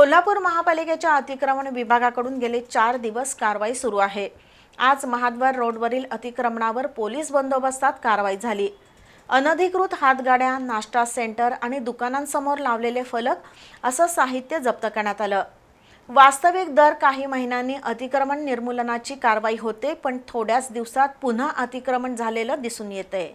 कोल्हापूर महापालिकेच्या अतिक्रमण विभागाकडून गेले चार दिवस कारवाई सुरू आहे. आज महाद्वार रोडवरील अतिक्रमणावर पोलीस बंदोबस्तात कारवाई झाली. अनधिकृत हातगाड्या नाश्ता सेंटर आणि दुकानांसमोर लावलेले फलक असं साहित्य जप्त करण्यात आलं. वास्तविक दर काही महिन्यांनी अतिक्रमण निर्मूलनाची कारवाई होते पण थोड्याच दिवसात पुन्हा अतिक्रमण झालेलं दिसून येतंय.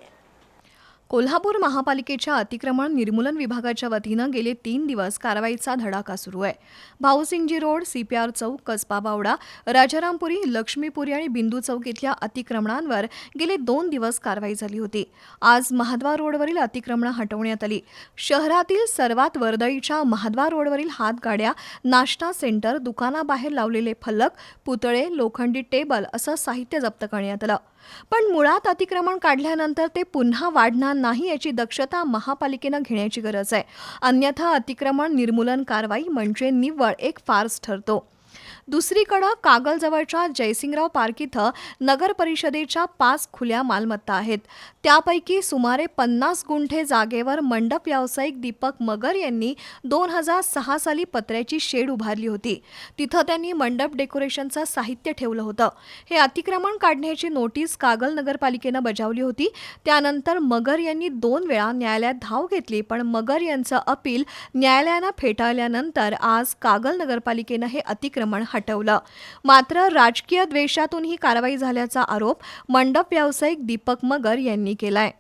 कोल्हापूर महापालिकेच्या अतिक्रमण निर्मूलन विभागाच्या वतीनं गेले तीन दिवस कारवाईचा धडाका सुरू आहे. भाऊसिंगजी रोड सीपीआर चौक कसबा बावडा राजारामपुरी लक्ष्मीपुरी आणि बिंदू चौक इथल्या अतिक्रमणांवर गेले दोन दिवस कारवाई झाली होती. आज महाद्वार रोडवरील अतिक्रमणं हटवण्यात आली. शहरातील सर्वात वर्दळीच्या महाद्वार रोडवरील हातगाड्या नाश्ता सेंटर दुकानाबाहेर लावलेले फलक पुतळे लोखंडी टेबल असं साहित्य जप्त करण्यात आलं. पण मुळात अतिक्रमण काढल्यानंतर ते पुन्हा वाढणार नाही याची दक्षता महापालिकेनं घेण्याची गरज आहे. अन्यथा अतिक्रमण निर्मूलन कारवाई म्हणजे निव्वळ एक फार्स ठरतो. दुसरीकडं कागलजवळच्या जयसिंगराव पार्क इथं नगर परिषदेच्या पाच खुल्या मालमत्ता आहेत. त्यापैकी सुमारे पन्नास गुंठे जागेवर मंडप व्यावसायिक दीपक मगर यांनी दोन हजार सहा साली पत्र्याची शेड उभारली होती. तिथं त्यांनी मंडप डेकोरेशनचं साहित्य ठेवलं होतं. हे अतिक्रमण काढण्याची नोटीस कागल नगरपालिकेनं बजावली होती. त्यानंतर मगर यांनी दोन वेळा न्यायालयात धाव घेतली पण मगर यांचं अपील न्यायालयानं फेटाळल्यानंतर आज कागल नगरपालिकेनं हे अतिक्रमण हटवलं. मात्र राजकीय द्वेषातून ही कारवाई झाल्याचा आरोप मंडप व्यावसायिक दीपक मगर यांनी केलाय.